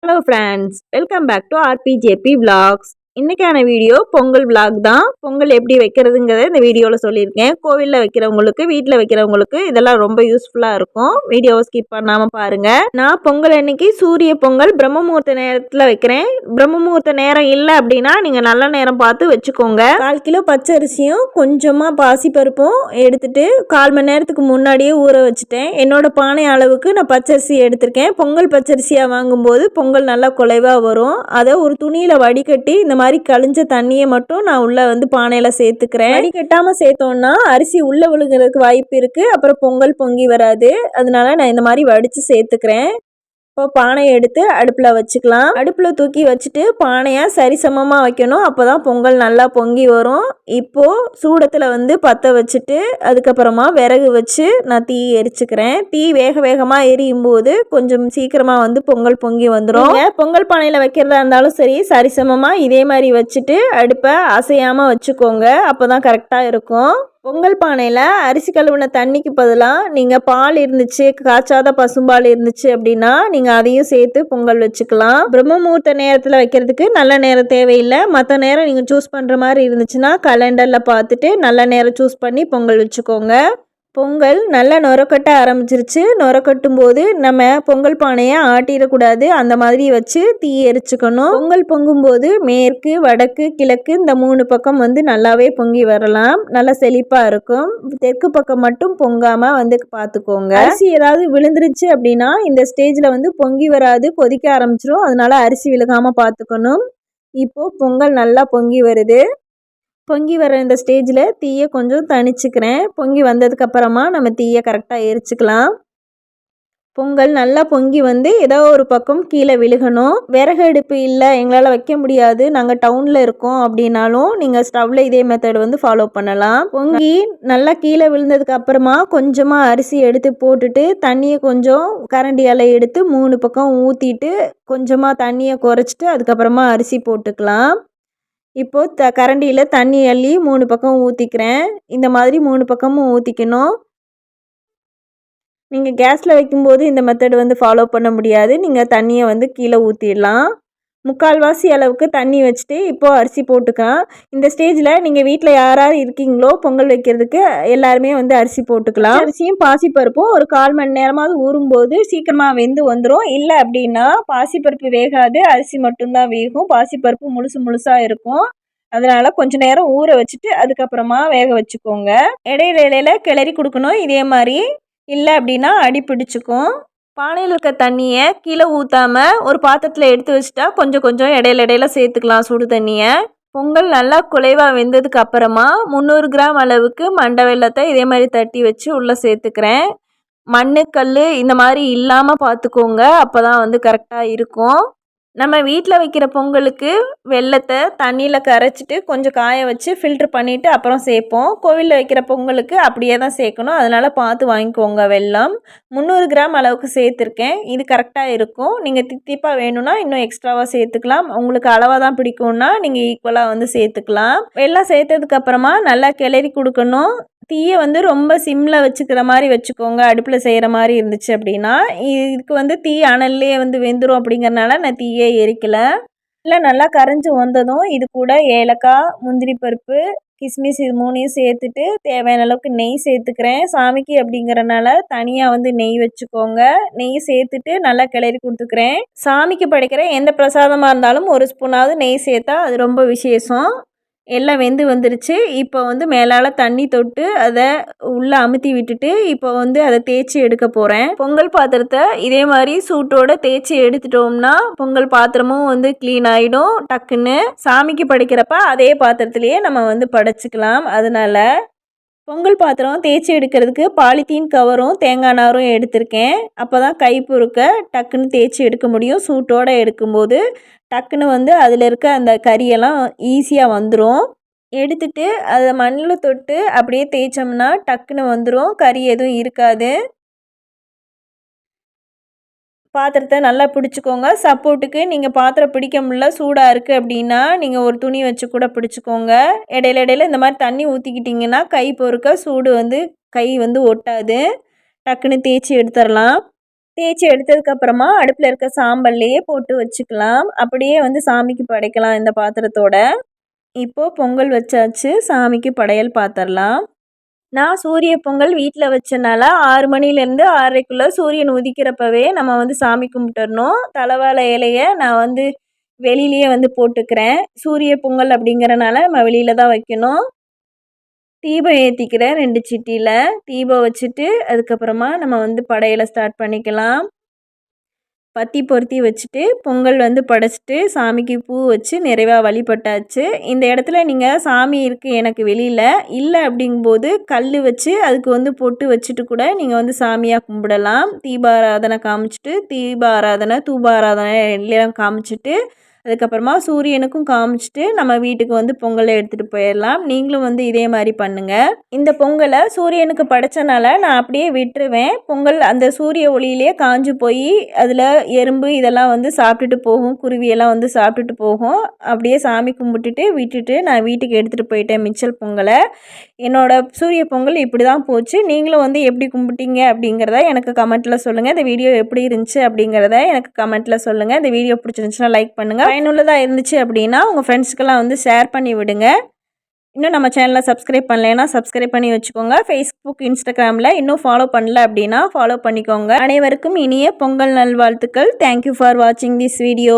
Hello friends, welcome back to RPJP Vlogs. இன்றைக்கான video Pongal vlog தான். பொங்கல் எப்படி வைக்கிறதுங்கிறத இந்த வீடியோவில் சொல்லியிருக்கேன். கோவிலில் வைக்கிறவங்களுக்கு வீட்டில் வைக்கிறவங்களுக்கு இதெல்லாம் ரொம்ப யூஸ்ஃபுல்லாக இருக்கும். வீடியோவை ஸ்கிப் பண்ணாமல் பாருங்கள் நான் பொங்கல் அன்னைக்கு சூரிய பொங்கல் பிரம்ம முகூர்த்த நேரத்தில் வைக்கிறேன். பிரம்ம முகூர்த்த நேரம் இல்லை அப்படின்னா நீங்கள் நல்ல நேரம் பார்த்து வச்சுக்கோங்க. கால் கிலோ பச்சரிசியும் கொஞ்சமாக பாசிப்பருப்பும் எடுத்துட்டு கால் மணி நேரத்துக்கு முன்னாடியே ஊற வச்சுட்டேன். என்னோட பானை அளவுக்கு நான் பச்சரிசி எடுத்திருக்கேன். பொங்கல் பச்சரிசியாக வாங்கும்போது பொங்கல் நல்லா குலைவாக வரும். அதை ஒரு துணியில் வடிகட்டி இந்த மாதிரி கழிஞ்ச தண்ணியை மட்டும் நான் உள்ளே வந்து பானையில் சேர்த்துக்கிறேன். வடிகட்டாமல் சேர்த்தோன்னா அரிசி உள்ளே விழுகிறதுக்கு வாய்ப்பு இருக்குது அப்புறம் பொங்கல் பொங்கி வராது. அதனால நான் இந்த மாதிரி வடித்து சேர்த்துக்கிறேன். இப்போ பானையை எடுத்து அடுப்பில் வச்சுக்கலாம். அடுப்பில் தூக்கி வச்சுட்டு பானையை சரிசமமாக வைக்கணும். அப்போ தான் பொங்கல் நல்லா பொங்கி வரும். இப்போது சூடத்தில் வந்து பற்ற வச்சுட்டு அதுக்கப்புறமா விறகு வச்சு நான் தீ எரிச்சுக்கிறேன். தீ வேக வேகமாக எரியும் போது கொஞ்சம் சீக்கிரமாக வந்து பொங்கல் பொங்கி வந்துடும் பொங்கல் பானையில் வைக்கிறதா இருந்தாலும் சரி சரிசமமாக இதே மாதிரி வச்சுட்டு அடுப்பை அசையாமல் வச்சுக்கோங்க. அப்போ தான் கரெக்டாக இருக்கும். பொங்கல் பானையில் அரிசி கழுவுன தண்ணிக்கு பதிலாக நீங்கள் பால் இருந்துச்சு காய்ச்சாத பசும்பால் இருந்துச்சு அப்படின்னா நீங்கள் அதையும் சேர்த்து பொங்கல் வச்சுக்கலாம். பிரம்ம முகூர்த்த நேரத்தில் வைக்கிறதுக்கு நல்ல நேரம் தேவையில்லை. மற்ற நேரம் நீங்கள் சூஸ் பண்ணுற மாதிரி இருந்துச்சுன்னா கலண்டரில் பார்த்துட்டு நல்ல நேரம் சூஸ் பண்ணி பொங்கல் வச்சுக்கோங்க. பொங்கல் நல்லா நுரக்கட்ட ஆரம்பிச்சிருச்சு. நுரக்கட்டும் போது நம்ம பொங்கல் பானையை ஆட்டிடக்கூடாது. அந்த மாதிரி வச்சு தீ எரிச்சுக்கணும். பொங்கல் பொங்கும்போது மேற்கு வடக்கு கிழக்கு இந்த மூணு பக்கம் வந்து நல்லாவே பொங்கி வரலாம். நல்லா செழிப்பாக இருக்கும். தெற்கு பக்கம் மட்டும் பொங்காமல் வந்து பார்த்துக்கோங்க. அரிசி ஏதாவது விழுந்துருச்சு அப்படின்னா இந்த ஸ்டேஜில் வந்து பொங்கி வராது கொதிக்க ஆரம்பிச்சிடும் அதனால அரிசி விழுகாமல் பார்த்துக்கணும். இப்போது பொங்கல் நல்லா பொங்கி வருது. பொங்கி வர இந்த ஸ்டேஜில் தீயை கொஞ்சம் தணிச்சுக்கிறேன். பொங்கி வந்ததுக்கப்புறமா நம்ம தீயை கரெக்டாக எரிச்சுக்கலாம். பொங்கல் நல்லா பொங்கி வந்து ஏதோ ஒரு பக்கம் கீழே விழுகணும். விறகு அடுப்பு இல்லை எங்களால் வைக்க முடியாது. நாங்கள் டவுனில் இருக்கோம் அப்படின்னாலும் நீங்கள் ஸ்டவ்வில் இதே மெத்தட் வந்து ஃபாலோ பண்ணலாம். பொங்கி நல்லா கீழே விழுந்ததுக்கு அப்புறமா கொஞ்சமாக அரிசி எடுத்து போட்டுட்டு தண்ணியை கொஞ்சம் கரண்டியால் எடுத்து மூணு பக்கம் ஊற்றிட்டு கொஞ்சமாக தண்ணியை குறைச்சிட்டு அதுக்கப்புறமா அரிசி போட்டுக்கலாம். இப்போது த கரண்டியில் தண்ணி அள்ளி மூணு பக்கம் ஊற்றிக்கிறேன் இந்த மாதிரி மூணு பக்கமும் ஊற்றிக்கணும் நீங்கள் கேஸில் வைக்கும்போது இந்த மெத்தட் வந்து ஃபாலோ பண்ண முடியாது. நீங்கள் தண்ணியை வந்து கீழே ஊற்றிடலாம் முக்கால்வாசி அளவுக்கு தண்ணி வச்சுட்டு இப்போது அரிசி போட்டுக்கலாம். இந்த ஸ்டேஜில் நீங்கள் வீட்டில் யார் யார் இருக்கீங்களோ பொங்கல் வைக்கிறதுக்கு எல்லாருமே வந்து அரிசி போட்டுக்கலாம். அரிசியும் பாசிப்பருப்பும் ஒரு கால் மணி நேரமாவது ஊறும்போது சீக்கிரமாக வெந்து வந்துடும் இல்லை அப்படின்னா பாசிப்பருப்பு வேகாது. அரிசி மட்டும்தான் வேகும். பாசிப்பருப்பு முழுசு முழுசாக இருக்கும். அதனால் கொஞ்ச நேரம் ஊற வச்சுட்டு அதுக்கப்புறமா வேக வச்சுக்கோங்க. இடையில இடையில கிளறி கொடுக்கணும் இதே மாதிரி. இல்லை அப்படின்னா அடி பிடிச்சிக்கும். பானையில் இருக்க தண்ணியை கீழே ஊற்றாமல் ஒரு பாத்திரத்தில் எடுத்து வச்சுட்டா கொஞ்சம் கொஞ்சம் இடையில இடையில சேர்த்துக்கலாம் சுடு தண்ணியை. பொங்கல் நல்லா குலைவாக வெந்ததுக்கு அப்புறமா முந்நூறு கிராம் அளவுக்கு மண்டை வெள்ளத்தை இதே மாதிரி தட்டி வச்சு உள்ளே சேர்த்துக்கிறேன். மண் கல் இந்த மாதிரி இல்லாமல் பார்த்துக்கோங்க அப்போ தான் வந்து கரெக்டாக இருக்கும். நம்ம வீட்டில் வைக்கிற பொங்கலுக்கு வெள்ளத்தை தண்ணியில் கரைச்சிட்டு கொஞ்சம் காய வச்சு ஃபில்ட்ரு பண்ணிவிட்டு அப்புறம் சேர்ப்போம் கோவிலில் வைக்கிற பொங்கலுக்கு அப்படியே தான் சேர்க்கணும் அதனால் பார்த்து வாங்கிக்கோங்க வெள்ளம் முந்நூறு கிராம் அளவுக்கு சேர்த்துருக்கேன். இது கரெக்டாக இருக்கும். நீங்கள் தித்திப்பாக வேணும்னா இன்னும் எக்ஸ்ட்ராவாக சேர்த்துக்கலாம். உங்களுக்கு அளவாக தான் பிடிக்கும்னா நீங்கள் ஈக்குவலாக வந்து சேர்த்துக்கலாம். வெள்ளம் சேர்த்ததுக்கப்புறமா நல்லா கிளறி கொடுக்கணும். தீயை வந்து ரொம்ப சிம்மில் வச்சுக்கிற மாதிரி வச்சுக்கோங்க அடுப்பில் செய்கிற மாதிரி இருந்துச்சு அப்படின்னா இதுக்கு வந்து தீ அனல்லே வந்து வெந்துடும் அப்படிங்கிறனால நான் தீயே எரிக்கலை. இல்லை நல்லா கரைஞ்சி வந்ததும் இது கூட ஏலக்காய் முந்திரி பருப்பு கிஸ்மிஸ் இது மூணையும் சேர்த்துட்டு தேவையான அளவுக்கு நெய் சேர்த்துக்கிறேன். சாமிக்கு அப்படிங்கிறனால தனியாக வந்து நெய் வச்சுக்கோங்க. நெய் சேர்த்துட்டு நல்லா கிளறி கொடுத்துக்கிறேன். சாமிக்கு படைக்கிற எந்த பிரசாதமாக இருந்தாலும் ஒரு ஸ்பூனாவது நெய் சேர்த்தா அது ரொம்ப விசேஷம். எல்லாம் வெந்து வந்துருச்சு. இப்போ வந்து மேலால் தண்ணி தொட்டு அதை உள்ளே அமுத்தி விட்டுட்டு இப்போ வந்து அதை தேய்ச்சி எடுக்க போகிறேன் பொங்கல் பாத்திரத்தை இதே மாதிரி சூட்டோட தேய்ச்சி எடுத்துட்டோம்னா பொங்கல் பாத்திரமும் வந்து க்ளீன் ஆகிடும் டக்குன்னு சாமிக்கு படைக்கிறப்ப அதே பாத்திரத்துலேயே நம்ம வந்து படைச்சிக்கலாம். அதனால பொங்கல் பாத்திரம் தேய்ச்சி எடுக்கிறதுக்கு பாலித்தீன் கவரும் தேங்காய் நாரும் எடுத்திருக்கேன். அப்போ தான் கை பொறுக்க டக்குன்னு தேய்ச்சி எடுக்க முடியும். சூட்டோடு எடுக்கும்போது டக்குன்னு வந்து அதில் இருக்க அந்த கறியெல்லாம் ஈஸியாக வந்துடும் எடுத்துட்டு அதை மண்ணில் தொட்டு அப்படியே தேய்ச்சோம்னா டக்குன்னு வந்துடும் கறி எதுவும் இருக்காது. பாத்திரத்தை நல்லா பிடிச்சிக்கோங்க. சப்போர்ட்டுக்கு நீங்கள் பாத்திரம் பிடிக்க முடியல சூடாக இருக்குது அப்படின்னா நீங்கள் ஒரு துணி வச்சு கூட பிடிச்சிக்கோங்க. இடையில இடையில இந்த மாதிரி தண்ணி ஊற்றிக்கிட்டிங்கன்னா கை பொறுக்க சூடு வந்து கை வந்து ஒட்டாது. டக்குன்னு தேய்ச்சி எடுத்துடலாம் தேய்ச்சி எடுத்ததுக்கப்புறமா அடுப்பில் இருக்க சாம்பல்லையே போட்டு வச்சுக்கலாம். அப்படியே வந்து சாமிக்கு படைக்கலாம் இந்த பாத்திரத்தோட. இப்போது பொங்கல் வச்சாச்சு சாமிக்கு படையல் பாத்திரலாம். நான் சூரிய பொங்கல் வீட்டில் வச்சனால ஆறு மணிலேருந்து ஆறரைக்குள்ளே சூரியன் உதிக்கிறப்பவே நம்ம வந்து சாமி கும்பிட்டுறணும். தலைவாழை இலையை நான் வந்து வெளியிலேயே வந்து போட்டுக்கிறேன். சூரிய பொங்கல் அப்படிங்கிறனால நம்ம வெளியில் தான் வைக்கணும். தீபம் ஏற்றிக்கிறேன் ரெண்டு சிட்டியில். தீபம் வச்சுட்டு அதுக்கப்புறமா நம்ம வந்து படையலை ஸ்டார்ட் பண்ணிக்கலாம். பத்தி பொருத்தி வச்சுட்டு பொங்கல் வந்து படைச்சிட்டு சாமிக்கு பூ வச்சு நிறைவாக வழிபட்டாச்சு. இந்த இடத்துல நீங்கள் சாமி இருக்குது எனக்கு வெளியில் இல்லை அப்படிங்கும்போது கல் வச்சு அதுக்கு வந்து பொட்டு வச்சுட்டு கூட நீங்கள் வந்து சாமியாக கும்பிடலாம். தீபாராதனை காமிச்சிட்டு தீபாராதனை தூபாராதனை எல்லாம் காமிச்சிட்டு அதுக்கப்புறமா சூரியனுக்கும் காமிச்சிட்டு நம்ம வீட்டுக்கு வந்து பொங்கலை எடுத்துகிட்டு போயிடலாம். நீங்களும் வந்து இதே மாதிரி பண்ணுங்கள் இந்த பொங்கலை சூரியனுக்கு படைச்சனால நான் அப்படியே விட்டுருவேன். பொங்கல் அந்த சூரிய ஒளியிலே காஞ்சு போய் அதில் எறும்பு இதெல்லாம் வந்து சாப்பிட்டுட்டு போகும். குருவியெல்லாம் வந்து சாப்பிட்டுட்டு போகும். அப்படியே சாமி கும்பிட்டுட்டு விட்டுட்டு நான் வீட்டுக்கு எடுத்துகிட்டு போயிட்டேன் மிச்சல் பொங்கலை. என்னோட சூரிய பொங்கல் இப்படி தான் போச்சு. நீங்களும் வந்து எப்படி கும்பிட்டீங்க அப்படிங்கிறத எனக்கு கமெண்ட்டில் சொல்லுங்கள் இந்த வீடியோ எப்படி இருந்துச்சு அப்படிங்கிறத எனக்கு கமெண்ட்டில் சொல்லுங்கள் இந்த வீடியோ பிடிச்சிருந்துச்சுன்னா லைக் பண்ணுங்கள் பயனுள்ளதாக இருந்துச்சு அப்படின்னா உங்கள் ஃப்ரெண்ட்ஸுக்கெல்லாம் வந்து ஷேர் பண்ணி விடுங்க. இன்னும் நம்ம சேனலை சப்ஸ்கிரைப் பண்ணலைன்னா சப்ஸ்கிரைப் பண்ணி வச்சுக்கோங்க. ஃபேஸ்புக் இன்ஸ்டாகிராமில் இன்னும் ஃபாலோ பண்ணல அப்படின்னா ஃபாலோ பண்ணிக்கோங்க. அனைவருக்கும் இனிய பொங்கல் நல்வாழ்த்துக்கள். தேங்க்யூ ஃபார் வாட்சிங் திஸ் வீடியோ